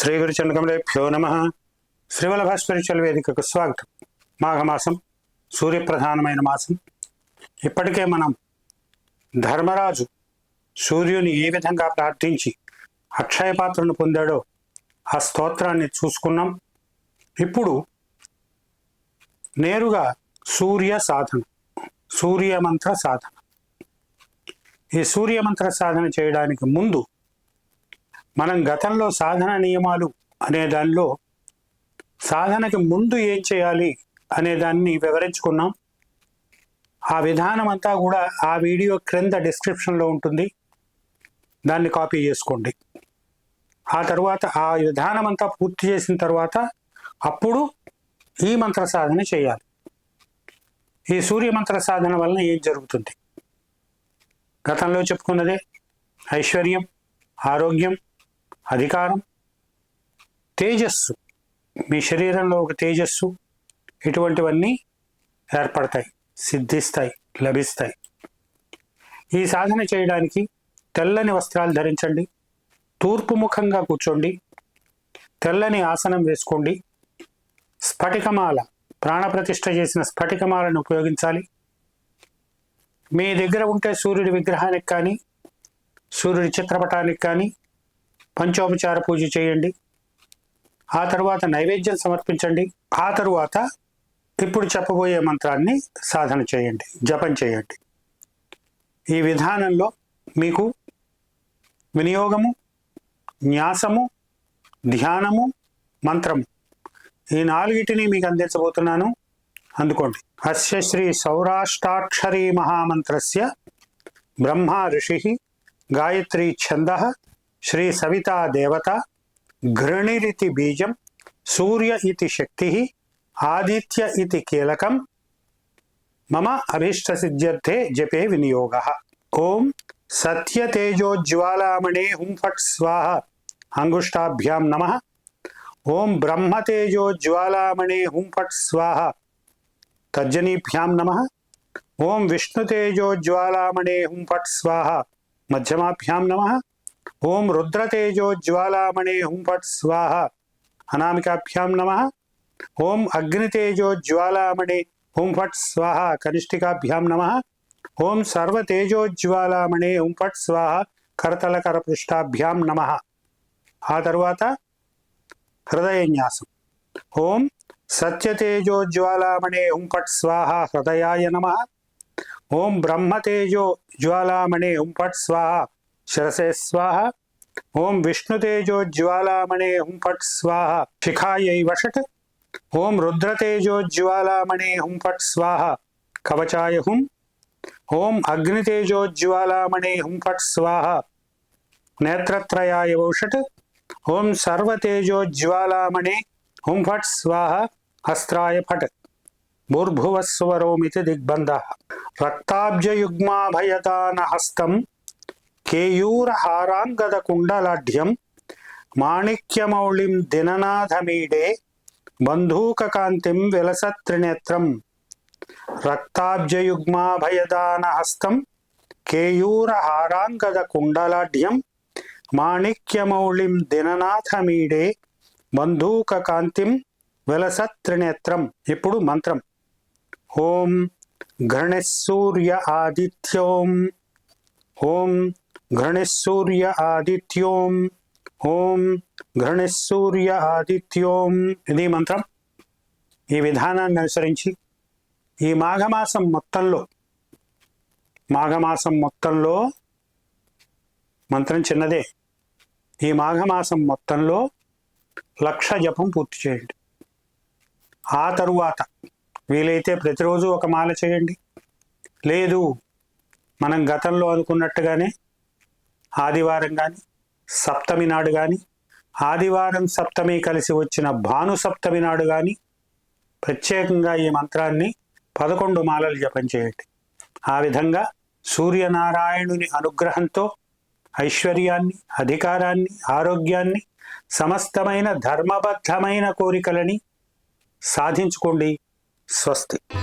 శ్రీ గురుచంద్రకమలేభ్యో నమ. శ్రీవల్లభ స్పిరిచువల్ వేదికకు స్వాగతం. మాఘమాసం సూర్యప్రధానమైన మాసం. ఇప్పటికే మనం ధర్మరాజు సూర్యుని ఏ విధంగా ప్రార్థించి అక్షయ పాత్రను పొందాడో ఆ స్తోత్రాన్ని చూసుకున్నాం. ఇప్పుడు నేరుగా సూర్య సాధన సూర్యమంత్ర సాధన. ఈ సూర్యమంత్ర సాధన చేయడానికి ముందు మనం గతంలో సాధన నియమాలు అనే దానిలో సాధనకి ముందు ఏం చేయాలి అనే దాన్ని వివరించుకున్నాం. ఆ విధానం అంతా కూడా ఆ వీడియో క్రింద డిస్క్రిప్షన్లో ఉంటుంది. దాన్ని కాపీ చేసుకోండి. ఆ తర్వాత ఆ విధానం అంతా పూర్తి చేసిన తర్వాత అప్పుడు ఈ మంత్ర సాధన చేయాలి. ఈ సూర్య మంత్ర సాధన వలన ఏం జరుగుతుంది? గతంలో చెప్పుకున్నదే ఐశ్వర్యం ఆరోగ్యం అధికారం తేజస్సు. మీ శరీరంలో ఒక తేజస్సు ఇటువంటివన్నీ ఏర్పడతాయి సిద్ధిస్తాయి లభిస్తాయి. ఈ సాధన చేయడానికి తెల్లని వస్త్రాలు ధరించండి తూర్పుముఖంగా కూర్చోండి తెల్లని ఆసనం వేసుకోండి స్ఫటికమాల ప్రాణప్రతిష్ఠ చేసిన స్ఫటికమాలను ఉపయోగించాలి. మీ దగ్గర ఉంటే సూర్యుడి విగ్రహానికి కానీ సూర్యుడి చిత్రపటానికి కానీ పంచోపచార పూజ చేయండి. ఆ తర్వాత నైవేద్యం సమర్పించండి. ఆ తరువాత ఇప్పుడు చెప్పబోయే మంత్రాన్ని సాధన చేయండి. జపం చేయండి. ఈ విధానంలో మీకు వినియోగము న్యాసము ధ్యానము మంత్రము ఈ నాలుగిటిని మీకు అందించబోతున్నాను. అందుకోండి. అస్య శ్రీ సౌరాష్టాక్షరీ మహామంత్రస్య బ్రహ్మ ఋషి గాయత్రీ ఛంద श्री सविता देवता, घृणिरिति बीज, सूर्य इति शक्ति, आदित्य इति कीलकं मम अभीष्टसिद्ध्यर्थे जपे विनियोगः। ॐ सत्यतेजोज्वालामणे हुं फट् स्वाहा, अङ्गुष्ठाभ्यां नमः। ॐ ब्रह्मतेजोज्वालामणे हुं फट् स्वाहा नम। ओं विष्णु विष्णुतेजोज्वालामणे हूँ फट् स्वाहा, मध्यमाभ्या नमः। ఓం రుద్రతేజోజ్వాలామణే హుం ఫట్ స్వాహ అనామికాభ్యాం నమ ఓం అగ్నితేజోజ్వాలామణే హుం ఫట్ స్వాహ కనిష్ఠికాభ్యాం నమ ఓం సర్వతేజోజ్వాలామణే హుం ఫట్ స్వాహ కరతలకరపృష్టాభ్యాం నమ ఆ తరువాత హృదయన్యాసం ఓం సత్యతేజోజ్వాలామణే హుం ఫట్ స్వాహ హృదయాయ నమ ఓం బ్రహ్మతేజో జ్వాలామణే शरसे स्वाहा। ओम विष्णु तेजो ज्वालामणे हुं फट स्वाहा। शिखायै वषट। ओम रुद्र तेजो ज्वालामणे हुं फट स्वाहा। कवचाय हुम। ओम अग्नि तेजो ज्वालामणे हुं फट स्वाहा। नेत्रत्रयाय वौषट। ओम सर्व तेजो ज्वालामणे हुं फट स्वाहा। अस्त्राय फट। भूर्भुवस्वरोमिति दिग्बन्धः। रक्ताब्जयुग्माभयदानहस्तम् కేయూరహారాంగద కుండలాఢ్యం మాణిక్యమౌళిం దిననాథమీడే బంధూకకాంతిం విలసత్రినేత్రం రక్తాబ్జయుగ్మాభయదాన హస్తం కేయూరహారాంగద కుండలాఢ్యం మాణిక్యమౌళిం దిననాథమీడే బంధూకకాంతిం విలసత్రినేత్రం ఇప్పుడు మంత్రం ఓం గణేశూర్య ఆదిత్యోం ఓం గణేశూర్య ఆదిత్యోం ఓం గణేశూర్య ఆదిత్యోం ఇది మంత్రం. ఈ విధానాన్ని అనుసరించి ఈ మాఘమాసం మొత్తంలో మాఘమాసం మొత్తంలో మంత్రం చిన్నదే. ఈ మాఘమాసం మొత్తంలో లక్ష జపం పూర్తి చేయండి. ఆ తరువాత వీలైతే ప్రతిరోజు ఒక మాల చేయండి. లేదు మనం గతంలో అనుకున్నట్టుగానే ఆదివారం కానీ సప్తమి నాడు కానీ ఆదివారం సప్తమి కలిసి వచ్చిన భాను సప్తమి నాడు కానీ ప్రత్యేకంగా ఈ మంత్రాన్ని పదకొండు మాలలు జపం చేయండి. ఆ విధంగా సూర్యనారాయణుని అనుగ్రహంతో ఐశ్వర్యాన్ని అధికారాన్ని ఆరోగ్యాన్ని సమస్తమైన ధర్మబద్ధమైన కోరికలని సాధించుకోండి. స్వస్తి.